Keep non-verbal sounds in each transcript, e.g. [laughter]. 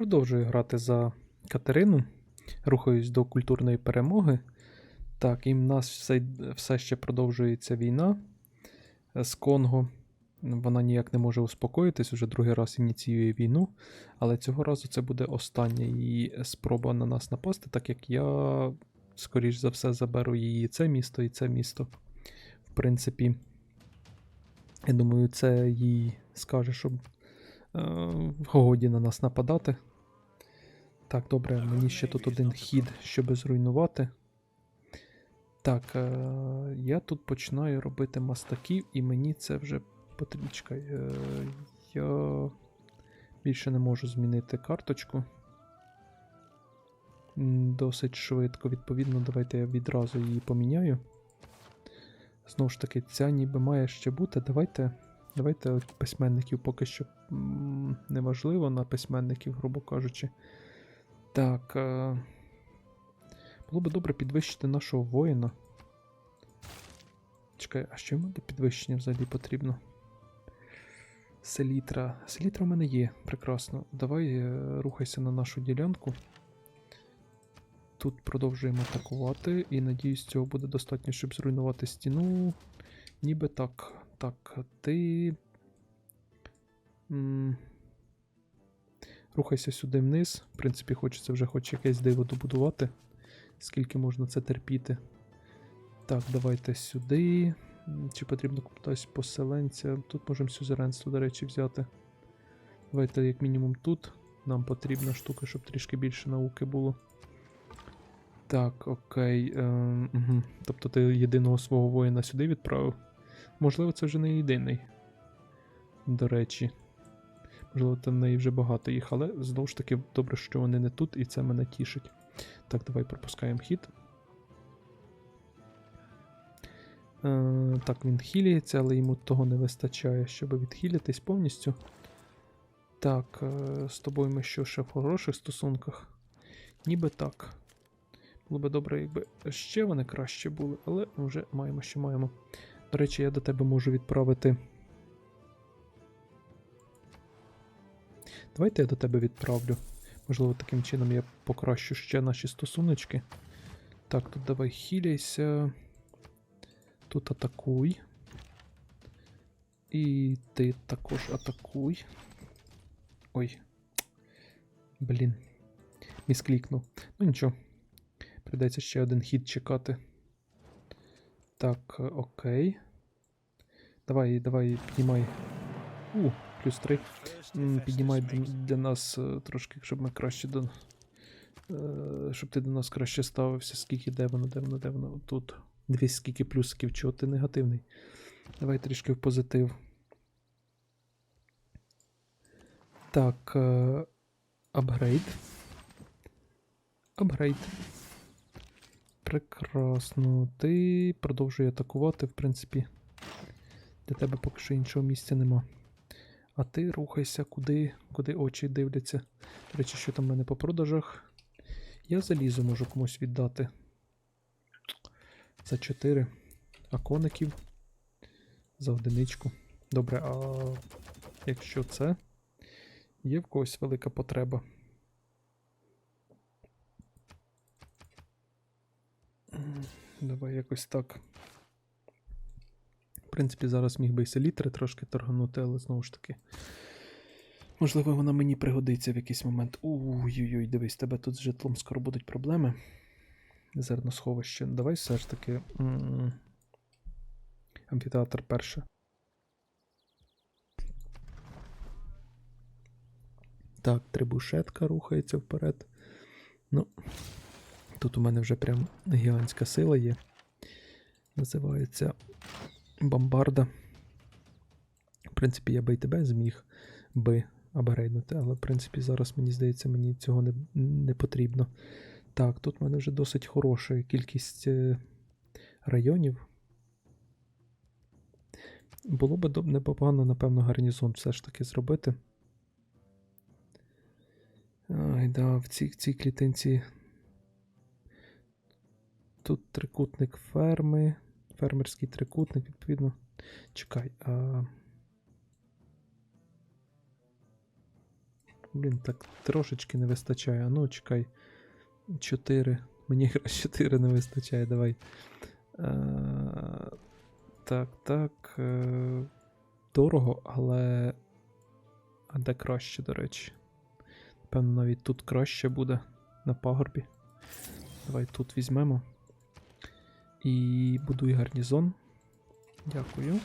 Продовжую грати за Катерину. Рухаюсь до культурної перемоги. Так, і в нас все, все ще продовжується війна е, з Конго. Вона ніяк не може успокоїтись, вже другий раз ініціює війну. Але цього разу це буде остання її спроба на нас напасти, так як я, скоріш за все, заберу її це місто і це місто. В принципі, я думаю, це їй скаже, щоб е, годі на нас нападати. Так, добре, мені ще тут один хід, щоб зруйнувати. Так, е, я тут починаю робити мастаків, і мені це вже потрібно. Чекай, е, я більше не можу змінити карточку. Досить швидко, відповідно, давайте я відразу її поміняю. Знову ж таки, ця ніби має ще бути. Давайте. Давайте письменників поки що неважливо на письменників, грубо кажучи. Так. Е... Було би добре підвищити нашого воїна. Чекай, а що йому для підвищення взагалі потрібно? Селітра. Селітра в мене є, прекрасно. Давай е, рухайся на нашу ділянку. Тут продовжуємо атакувати, і надіюсь, цього буде достатньо, щоб зруйнувати стіну. Ніби так. Так, ти. М, Рухайся сюди вниз. В принципі, хочеться вже хоч якесь диво добудувати. Скільки можна це терпіти. Так, давайте сюди. Чи потрібно кудись поселенця? Тут можемо сюзеренство, до речі, взяти. Давайте, як мінімум, тут. Нам потрібна штука, щоб трішки більше науки було. Так, окей. Е, угу. Тобто ти єдиного свого воїна сюди відправив. Можливо, це вже не єдиний. До речі. Можливо, там в неї вже багато їх, але знову ж таки добре, що вони не тут, і це мене тішить. Так, давай пропускаємо хід. Е, так, він хіліється, але йому того не вистачає, щоб відхилятись повністю. Так, е, з тобою ми що ще в хороших стосунках? Ніби так. Було би добре, якби ще вони краще були, але вже маємо, що маємо. До речі, я до тебе можу відправити. Давайте я до тебе відправлю. Можливо, таким чином я покращу ще наші стосуночки. Так, тут давай хіляйся. Тут атакуй. І ти також атакуй. Ой. Блін. Місклікнув. Ну нічого. Придеться ще один хід чекати. Так, е, окей. Давай, давай, піднімай. У, плюс 3. Піднімай для, нас е, трошки, щоб ми краще до. е, Щоб ти до нас краще ставився. Скільки, де воно, де воно, де воно? Тут. Дивись, скільки плюсиків, чого ти негативний. Давай трішки в позитив. Так. е, Апгрейд. Апгрейд. Прекрасно. Ти продовжує атакувати, в принципі. Для тебе поки що іншого місця нема. А ти рухайся, куди, куди очі дивляться. До речі, що там в мене по продажах? Я залізо можу комусь віддати. За 4. А коників за одиничку. Добре, а якщо це, є в когось велика потреба. Давай якось так. В принципі, зараз міг би і селітри трошки торганути, але знову ж таки. Можливо, вона мені пригодиться в якийсь момент. Ой-ой-ой, дивись, тебе тут з житлом скоро будуть проблеми. Зерносховище. Давай все ж таки. Амфітеатр перше. Так, трибушетка рухається вперед. Ну, тут у мене вже прям гігантська сила є. Називається Бомбарда. В принципі, я би і тебе зміг би апгрейднути, але в принципі зараз, мені здається, мені цього не, не потрібно. Так, тут в мене вже досить хороша кількість е, районів. Було би непогано, напевно, гарнізон все ж таки зробити. Ай, да, в цій, цій клітинці. Тут трикутник ферми. Фермерський трикутник, відповідно. Чекай. А... Блін, так трошечки не вистачає. А ну, чекай. 4. Мені [laughs] якраз 4 не вистачає, давай. Е, так, так. Е, дорого, але. А де краще, до речі? Певно, навіть тут краще буде на пагорбі. Давай тут візьмемо. І будуй гарнізон. Дякую.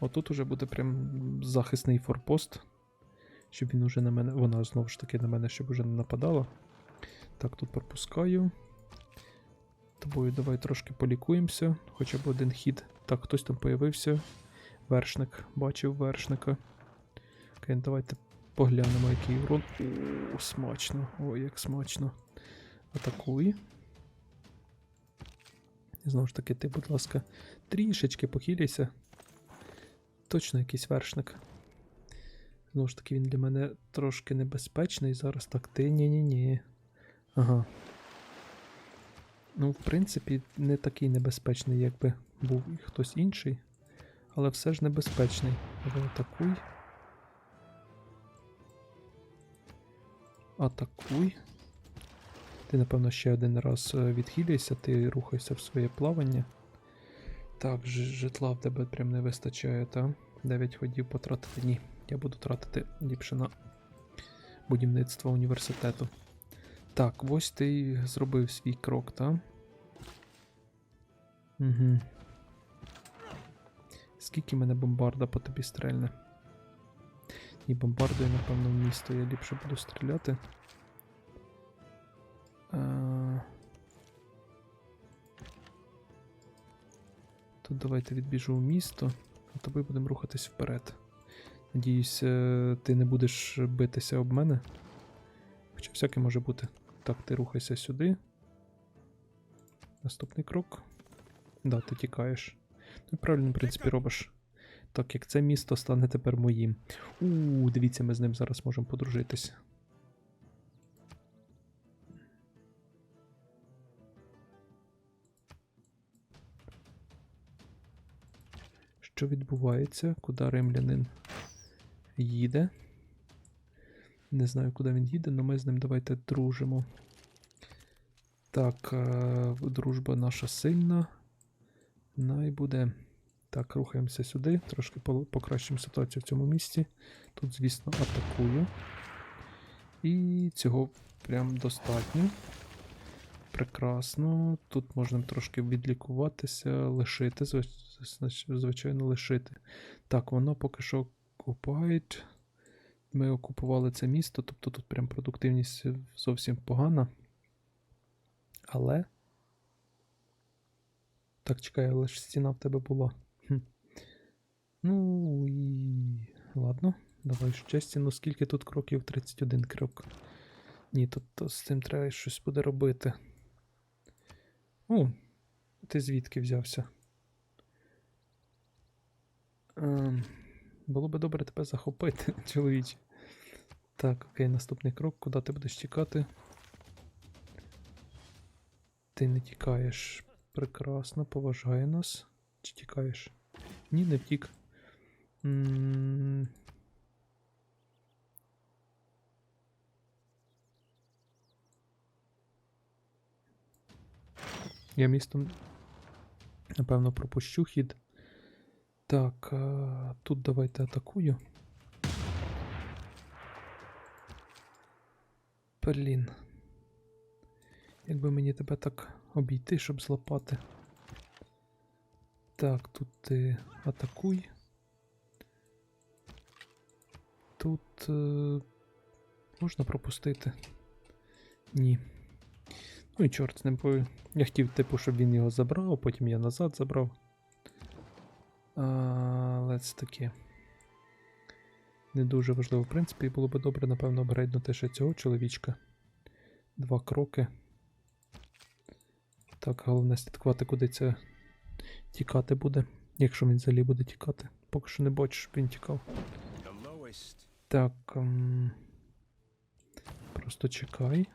Отут уже буде прям захисний форпост. Щоб він уже на мене. Вона знову ж таки на мене, щоб уже не нападала. Так, тут пропускаю. Тобою давай трошки полікуємося. Хоча б один хід. Так, хтось там появився. Вершник. Бачив вершника. Окей, давайте поглянемо, який урон. О, смачно. Ой, як смачно. Атакуй. Знову ж таки, ти, будь ласка, трішечки похилійся. Точно якийсь вершник. Знову ж таки, він для мене трошки небезпечний. Зараз так ти. Ні-ні-ні. Ага. Ну, в принципі, не такий небезпечний, якби був хтось інший. Але все ж небезпечний. Давай атакуй. Атакуй. Ти, напевно, ще один раз е, відхиляйся, ти рухайся в своє плавання. Так, житла в тебе прям не вистачає, та? 9 ходів потратити. Ні. Я буду тратити ліпше на будівництво університету. Так, ось ти зробив свій крок, та? Угу. Скільки мене бомбарда по тобі стрельне? І бомбардою, напевно, в місто я ліпше буду стріляти. А... Тут давайте відбіжу в місто, а тобі будемо рухатись вперед. Надіюсь, е, ти не будеш битися об мене. Хоча всяке може бути. Так, ти рухайся сюди. Наступний крок. Да, ти тікаєш. Ну, правильно, в принципі, робиш. Так, як це місто стане тепер моїм. У, дивіться, ми з ним зараз можемо подружитися. Що відбувається? Куди римлянин їде? Не знаю, куди він їде, але ми з ним давайте дружимо. Так, е, дружба наша сильна. Най буде. Так, рухаємося сюди. Трошки покращимо ситуацію в цьому місці. Тут, звісно, атакую. І цього прям достатньо. Прекрасно. Тут можна трошки відлікуватися, лишити, зв- зв- звичайно, лишити. Так, воно поки що окупає. Ми окупували це місто, тобто тут прям продуктивність зовсім погана. Але. Так, чекай, але ж стіна в тебе була. Хм. Ну і. Ладно, давай ще стіну. Скільки тут кроків? 31 крок. Ні, тут з цим треба щось буде робити. О, ти звідки взявся? Ем, було би добре тебе захопити, [laughs] чоловіче. Так, окей, наступний крок. Куди ти будеш тікати? Ти не тікаєш. Прекрасно, поважає нас. Чи тікаєш? Ні, не втік. М, Я містом, напевно, пропущу хід. Так, а, тут давайте атакую. Блін. Якби мені тебе так обійти, щоб злапати. Так, тут ти атакуй. Тут е, можна пропустити. Ні. Ну і чорт з ним. бо Я хотів, типу, щоб він його забрав, потім я назад забрав. Але це таке. Не дуже важливо. В принципі, було би добре, напевно, обгрейднути ще цього чоловічка. Два кроки. Так, головне слідкувати, куди це тікати буде. Якщо він взагалі буде тікати. Поки що не бачу, щоб він тікав. Так. Ем... Просто чекай.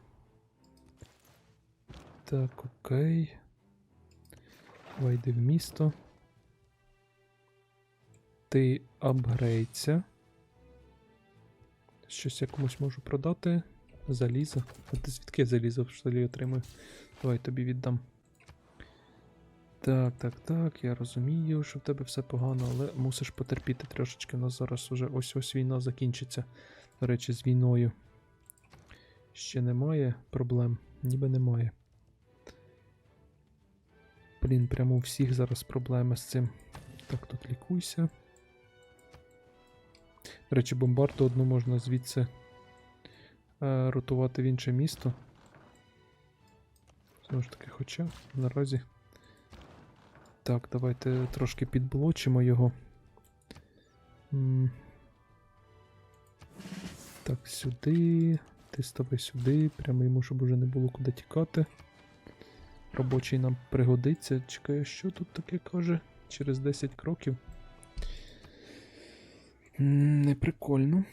Так, окей. Вийди в місто. Ти апгрейдся. Щось я комусь можу продати. Залізо. А ти звідки залізо взагалі отримую? Давай тобі віддам. Так, так, так, я розумію, що в тебе все погано, але мусиш потерпіти трошечки. У нас зараз уже ось ось війна закінчиться. До речі, з війною. Ще немає проблем, ніби немає. Блін, прямо у всіх зараз проблеми з цим. Так, тут лікуйся. До речі, бомбарду одну можна звідси е, ротувати в інше місто. Знову ж таки, хоча наразі. Так, давайте трошки підблочимо його. Так, сюди. Ти стави сюди. Прямо йому, щоб уже не було куди тікати. Робочий нам пригодиться. Чекаю, що тут таке каже? Через 10 кроків. Не прикольно.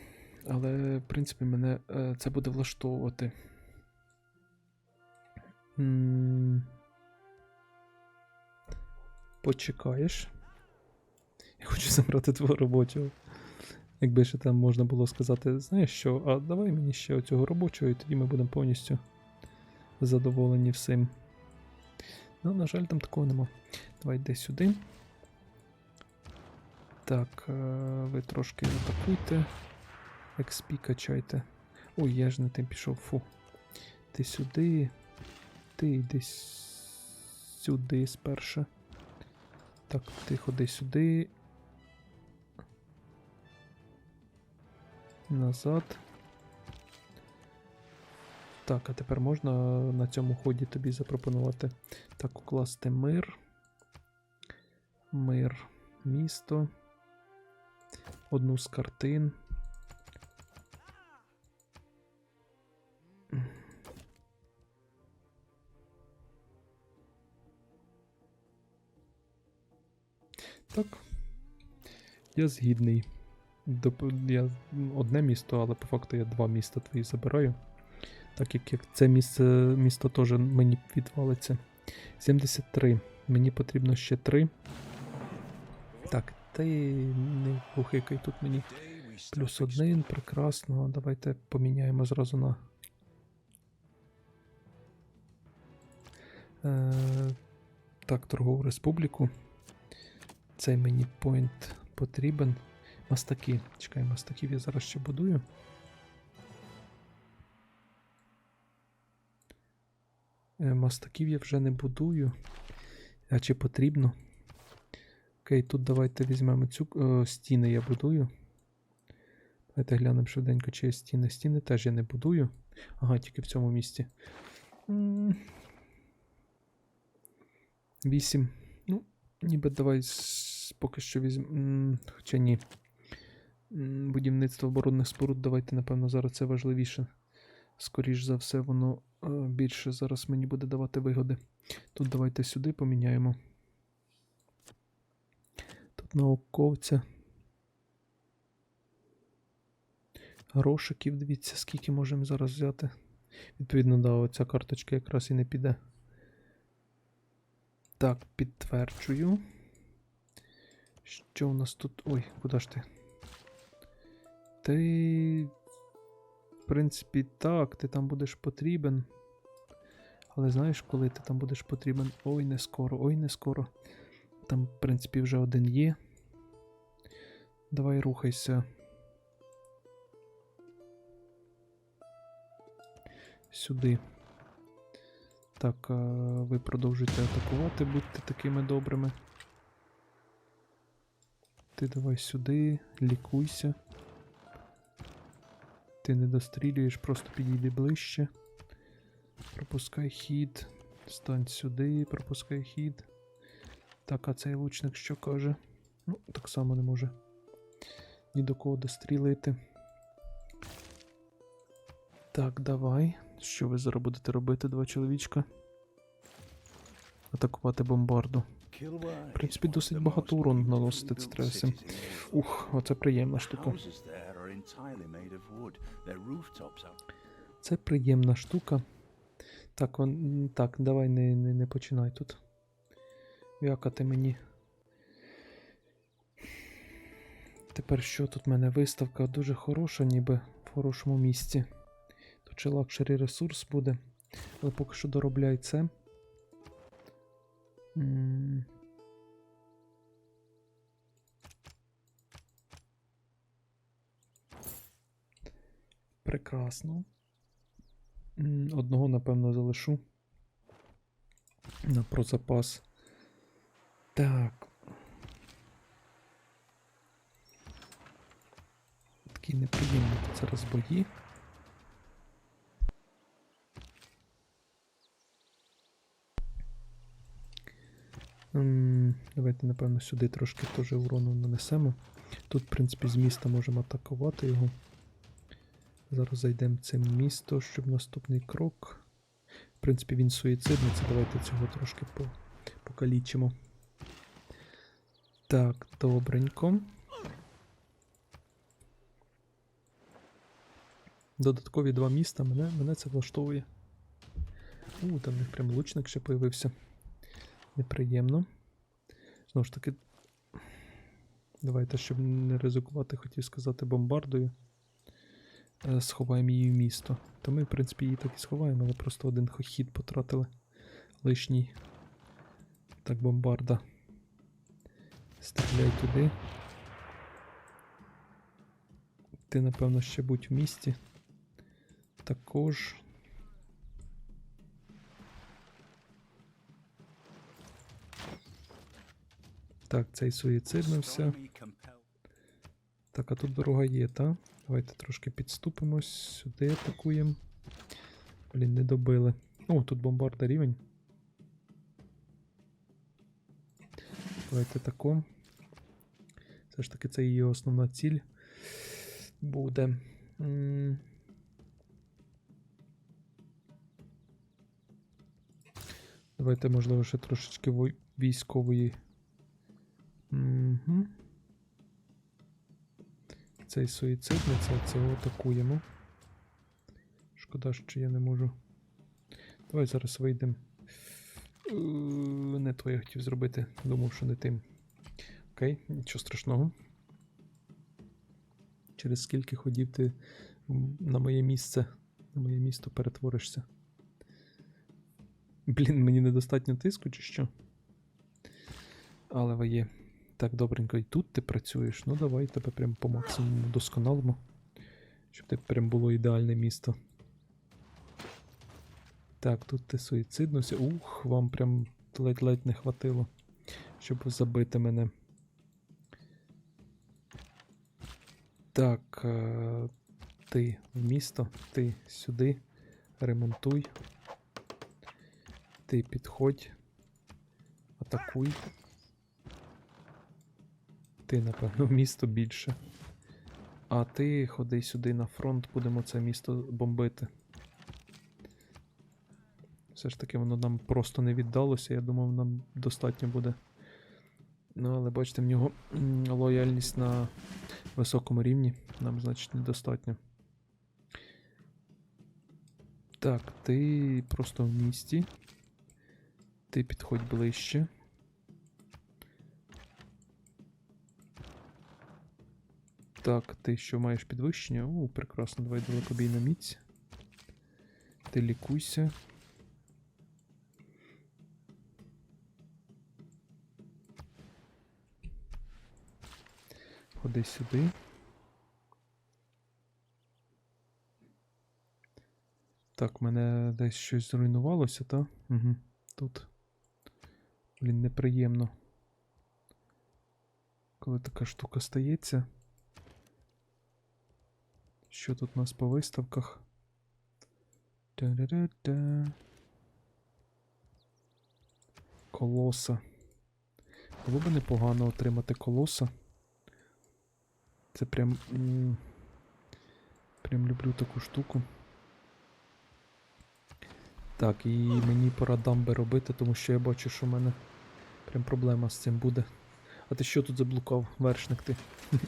Але, в принципі, мене е, це буде влаштовувати. Почекаєш. Я хочу забрати твого робочого. Якби ще там можна було сказати, знаєш що, а давай мені ще оцього робочого, і тоді ми будемо повністю задоволені всім. Ну, на жаль, там такого нема. Давай йди сюди. Так, е, ви трошки атакуйте. XP качайте. Ой, я ж не тим пішов, фу. Ти сюди. Ти йди сюди спершу. Так, ти ходи сюди. Назад. Так, а тепер можна на цьому ході тобі запропонувати. Так, укласти мир. Мир. Місто. Одну з картин. Так. Я згідний. Я одне місто, але по факту я два міста твої забираю. Так як, це місце, місто теж мені відвалиться. 73. Мені потрібно ще 3. Так, ти не пухикай тут мені. Плюс один, прекрасно. Давайте поміняємо зразу на. Е, так, торгову республіку. Цей мені поінт потрібен. Мастаки. Чекай, мастаків я зараз ще будую. Е, Мастаків я вже не будую. А чи потрібно? Окей, тут давайте візьмемо цю е, стіни я будую. Давайте глянемо швиденько, чи є стіни. Стіни теж я не будую. Ага, тільки в цьому місці. Вісім. Ну, ніби давай поки що візьмемо. Хоча ні. Будівництво оборонних споруд, давайте, напевно, зараз це важливіше. Скоріш за все, воно е, більше зараз мені буде давати вигоди. Тут давайте сюди поміняємо. Тут науковця. Грошиків, дивіться, скільки можемо зараз взяти. Відповідно, да, оця карточка якраз і не піде. Так, підтверджую. Що у нас тут. Ой, куди ж ти? Ти. В принципі, так, ти там будеш потрібен. Але знаєш, коли ти там будеш потрібен? Ой, не скоро, ой, не скоро. Там, в принципі, вже один є. Давай рухайся. Сюди. Так, ви продовжуйте атакувати, будьте такими добрими. Ти давай сюди, лікуйся. Ти не дострілюєш, просто підійди ближче. Пропускай хід. Стань сюди, пропускай хід. Так, а цей лучник що каже? Ну, так само не може. Ні до кого дострілити. Так, давай. Що ви зараз будете робити, два чоловічка? Атакувати бомбарду. В принципі, досить багато урону наносити, всім. Ух, оце приємна штука. Це приємна штука. Так, он, так, давай не, не, не починай тут. Вякати мені. Тепер що тут в мене виставка дуже хороша, ніби в хорошому місці. Тут ще лакшері ресурс буде. Але поки що доробляй це. М. Прекрасно. Одного, напевно, залишу. На про запас. Так. Такі неприємні тут зараз бої. Давайте, напевно, сюди трошки теж урону нанесемо. Тут, в принципі, з міста можемо атакувати його. Зараз зайдемо цим місто, щоб наступний крок. В принципі, він суїцидний, це давайте цього трошки по, покалічимо. Так, добренько. Додаткові два міста, мене, мене це влаштовує. У, там в них прям лучник ще появився. Неприємно. Знову ж таки. Давайте, щоб не ризикувати, хотів сказати, бомбардою. Е, Сховаємо її в місто. То ми, в принципі, її так і сховаємо, але просто один хо- хід потратили. Лишній. Так, бомбарда. Стріляй туди. Ти, напевно, ще будь в місті. Також. Так, цей суїциднився. Strongly. Так, а тут дорога є, та? Давайте трошки підступимось, сюди атакуємо. Блін, не добили. О, тут бомбарда рівень. Давайте тако. Все ж таки, це її основна ціль буде. Давайте, можливо, ще трошечки військової. Угу. Цей суїцидний, це цього атакуємо. Шкода, що я не можу. Давай зараз вийдемо. Е, Не то я хотів зробити. Думав, що не тим. Окей, нічого страшного. Через скільки ходів ти на моє місце, на моє місто перетворишся. Блін, мені недостатньо тиску, чи що? Але ви є. Так, добренько, і тут ти працюєш. Ну давай тебе прям по максимуму досконалимо. Щоб тебе прям було ідеальне місто. Так, тут ти суїциднувся. Ух, вам прям ледь-ледь не хватило, щоб забити мене. Так, е, ти в місто, ти сюди. Ремонтуй. Ти підходь. Атакуй. Ти, напевно, в місто більше. А ти ходи сюди на фронт, будемо це місто бомбити. Все ж таки воно нам просто не віддалося. Я думав, нам достатньо буде. Ну, але бачите, в нього лояльність на високому рівні. Нам, значить, недостатньо. Так, ти просто в місті. Ти підходь ближче. Так, ти що маєш підвищення? О, прекрасно, давай далекобійна міць. Ти лікуйся. Ходи сюди. Так, мене десь щось зруйнувалося, та? Угу. Тут. Блін, неприємно. Коли така штука стається. Що тут у нас по виставках? Та-ра-ра-та. Колоса. Було би непогано отримати колоса. Це прям. Прям люблю таку штуку. Так, і мені пора дамби робити, тому що я бачу, що в мене прям проблема з цим буде. А ти що тут заблукав, вершник ти? [laughs]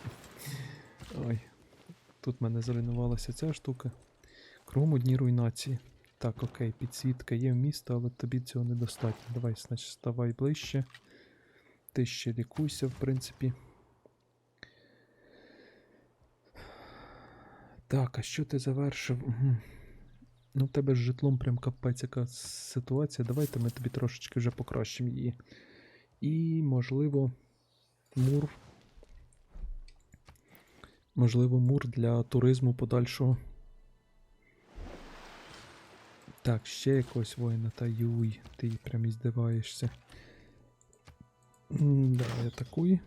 Ой. Тут в мене зруйнувалася ця штука. Кругом одні руйнації. Так, окей, підсвітка є в місто, але тобі цього недостатньо. Давай, значить, ставай ближче. Ти ще лікуйся, в принципі. Так, а що ти завершив? Мгм. Ну, в тебе з житлом прям капець яка ситуація. Давайте ми тобі трошечки вже покращимо її. І, можливо, мур. Можливо, мур для туризму подальшого. Так, ще якогось воїна, та юй, ти прям здиваєшся. Давай атакуй.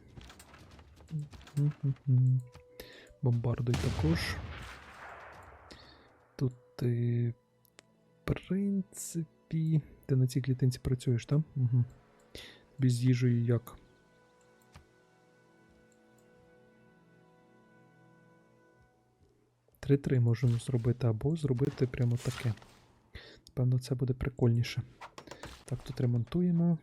Бомбардуй також. Тут ти. В принципі. Ти на цій клітинці працюєш, так? Угу. Тобі з їжею як? Три-три можемо зробити, або зробити прямо таке. Певно, це буде прикольніше. Так, тут ремонтуємо.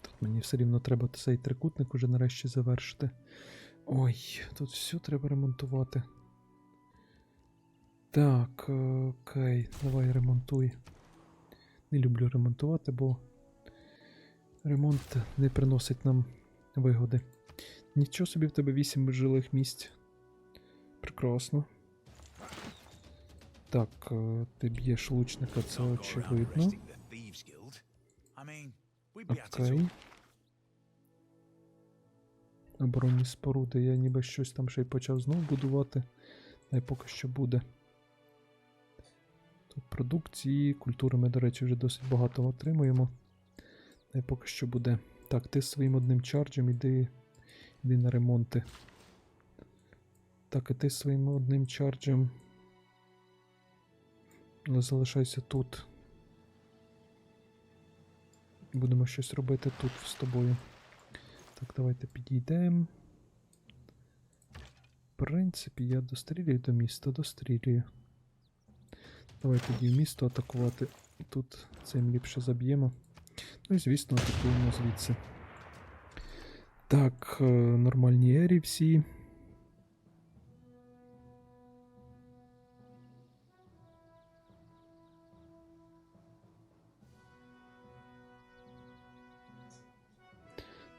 Тут мені все рівно треба цей трикутник уже нарешті завершити. Ой, тут все треба ремонтувати. Так, е, окей, давай ремонтуй. Не люблю ремонтувати, бо ремонт не приносить нам вигоди. Нічого собі в тебе 8 жилих місць. Прекрасно. Так, е, ти б'єш лучника, це очевидно. Окей. Оборонні споруди. Я ніби щось там ще й почав знову будувати. Не поки що буде. Тут продукції, культури ми, до речі, вже досить багато отримуємо. Не поки що буде. Так, ти своїм одним чарджем іди, іди на ремонти. Так, і ти своїм одним чарджем. Залишайся тут. Будемо щось робити тут з тобою. Так, давайте підійдемо. В принципі, я дострілюю до міста, дострілюю. Давай тоді місто атакувати. Тут цим ліпше заб'ємо. Ну і звісно, атакуємо звідси. Так, е, нормальні ері всі.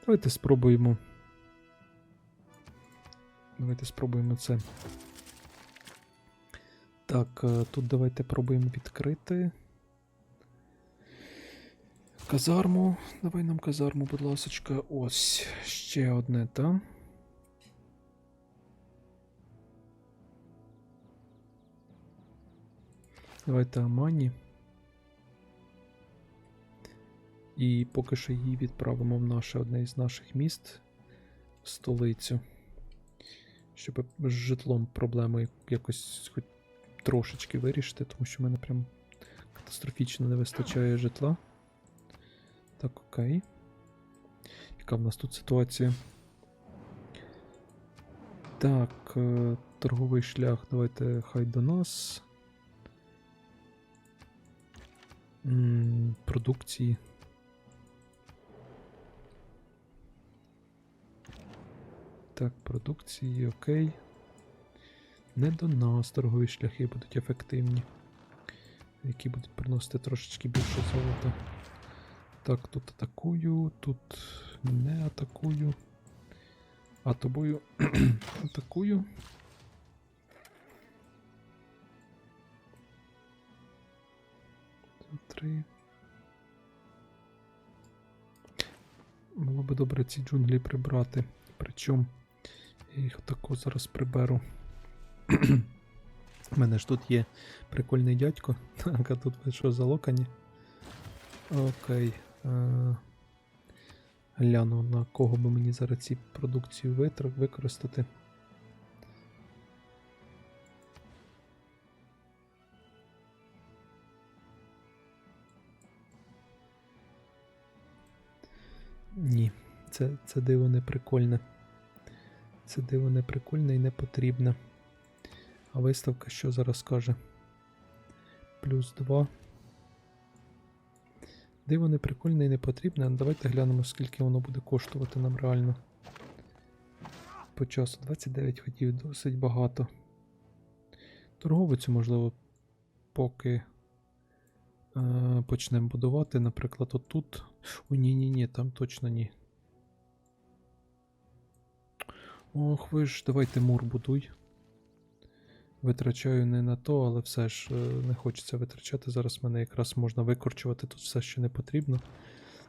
Давайте спробуємо. Давайте спробуємо це. Так, е, тут давайте пробуємо відкрити. Казарму. Давай нам казарму, будь ласочка. Ось ще одне, та. Давайте Амані. І поки що її відправимо в наше одне із наших міст в столицю. Щоб з житлом проблеми якось хоч трошечки вирішити, тому що в мене прям катастрофічно не вистачає житла. Так, окей. Яка в нас тут ситуація? Так, е, торговий шлях, давайте хай до нас. Продукції. Так, продукції, окей. Не до нас торгові шляхи будуть ефективні. Які будуть приносити трошечки більше золота. Так, тут атакую, тут не атакую. А тобою [clears throat] атакую. Три. Було би добре ці джунглі прибрати. Причому я їх тако зараз приберу. [clears throat] У мене ж тут є прикольний дядько. [laughs] Так, а тут ви що залокані? Окей. Е, гляну, на кого би мені зараз ці продукцію використати. Ні, це, це диво не прикольне. Це диво не прикольне і не потрібне. А виставка що зараз каже? Плюс 2. Диво не прикольне і не потрібне. Давайте глянемо, скільки воно буде коштувати нам реально. По часу 29 ходів, досить багато. Торговицю, можливо, поки е, почнемо будувати, наприклад, отут. О, ні-ні-ні, там точно ні. Ох, ви ж, давайте мур будуй. Витрачаю не на то, але все ж е, не хочеться витрачати. Зараз мене якраз можна викорчувати тут все, що не потрібно.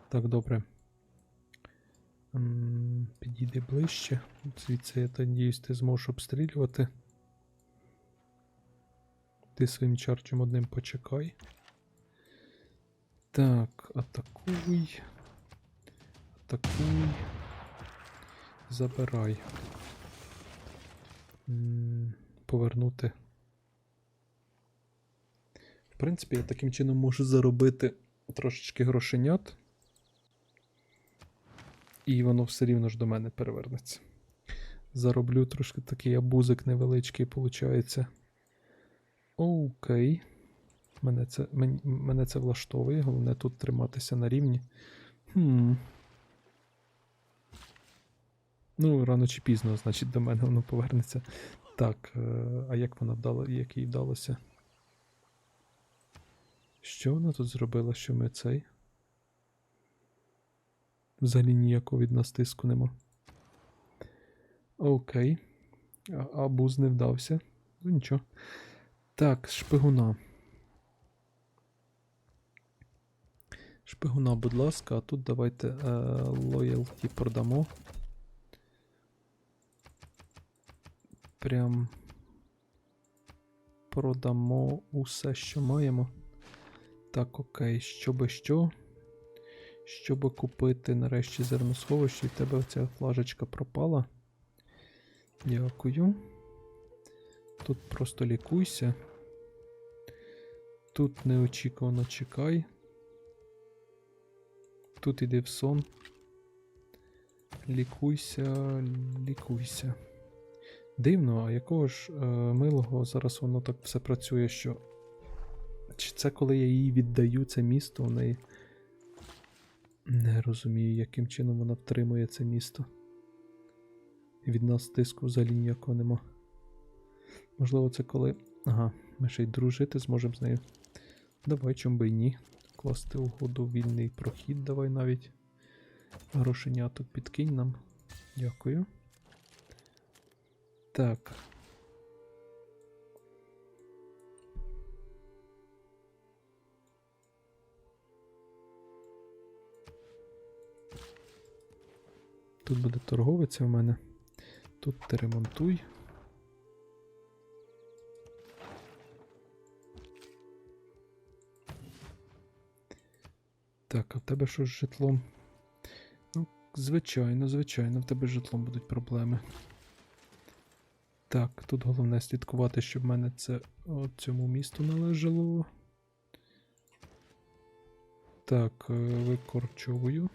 Так, добре. Підійди ближче. Звідси, я надіюсь, ти зможеш обстрілювати. Ти своїм чарчем одним почекай. Так, атакуй. Атакуй. Забирай. Повернути. В принципі, я таким чином можу заробити трошечки грошенят. І воно все рівно ж до мене перевернеться. Зароблю трошки такий абузик невеличкий, виходить. Окей. Мене це, мен, мене це влаштовує, головне тут триматися на рівні. Хм. Ну, рано чи пізно, значить, до мене воно повернеться. Так, е, а як вона вдала, як їй вдалося? Що вона тут зробила, що ми цей? Взагалі ніякого від нас тиску нема. Окей. А, а буз не вдався. Ну нічого. Так, шпигуна. Шпигуна, будь ласка, а тут давайте е, лоялті продамо. Прям продамо усе, що маємо. Так, окей, що би що. Щоб купити нарешті зерносховище, і в тебе ця флажечка пропала. Дякую. Тут просто лікуйся. Тут неочікувано чекай. Тут іди в сон. Лікуйся, лікуйся. Дивно, а якого ж е, милого зараз воно так все працює, що. Чи це коли я їй віддаю це місто, в неї. Не розумію, яким чином вона втримує це місто. І від нас тиску взагалі ніякого нема. Можливо, це коли. Ага, ми ще й дружити зможемо з нею. Давай, чом би й ні. Класти угоду, вільний прохід, давай навіть. Грошеня тут підкинь нам. Дякую. Так. Тут буде торговиця у мене. Тут ти ремонтуй. Так, а в тебе що з житлом? Ну, звичайно, звичайно, в тебе з житлом будуть проблеми. Так, тут головне слідкувати, щоб мене це цьому місту належало. Так, е, викорчовую.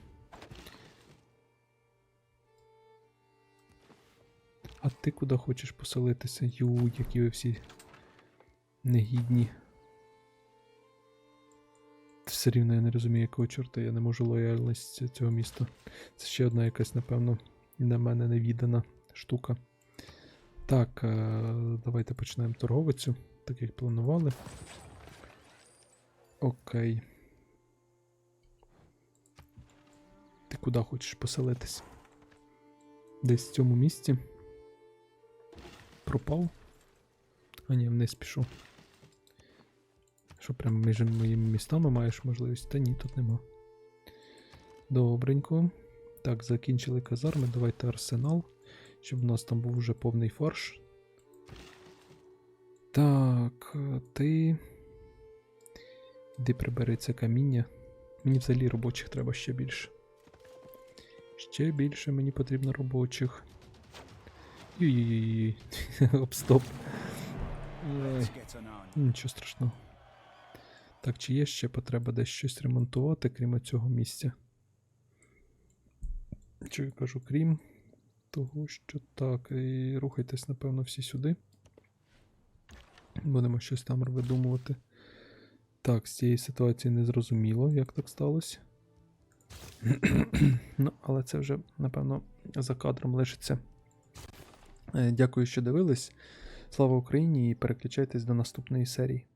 А ти куди хочеш поселитися? Ю, які ви всі негідні. Все рівно я не розумію, якого чорта я не можу лояльність цього міста. Це ще одна якась, напевно, на мене невідана штука. Так, е, давайте почнемо торговицю, так як планували. Окей. Ти куди хочеш поселитись? Десь в цьому місці. Пропав? А ні, вниз пішов. Що прямо між моїми містами маєш можливість? Та ні, тут нема. Добренько. Так, закінчили казарми. Давайте арсенал. Щоб у нас там був вже повний фарш. Так, е, ти. Іди прибери це каміння. Мені взагалі робочих треба ще більше. Ще більше мені потрібно робочих. Юй-юй-юй. [laughs] Оп, стоп. Нічого страшного. Так, чи є ще потреба десь щось ремонтувати, крім цього місця? Що я кажу, крім того, що так, і рухайтесь, напевно, всі сюди. Будемо щось там видумувати. Так, з цієї ситуації не зрозуміло, як так сталося. [clears throat] ну, але це вже, напевно, за кадром лишиться. Е, Дякую, що дивились. Слава Україні і переключайтесь до наступної серії.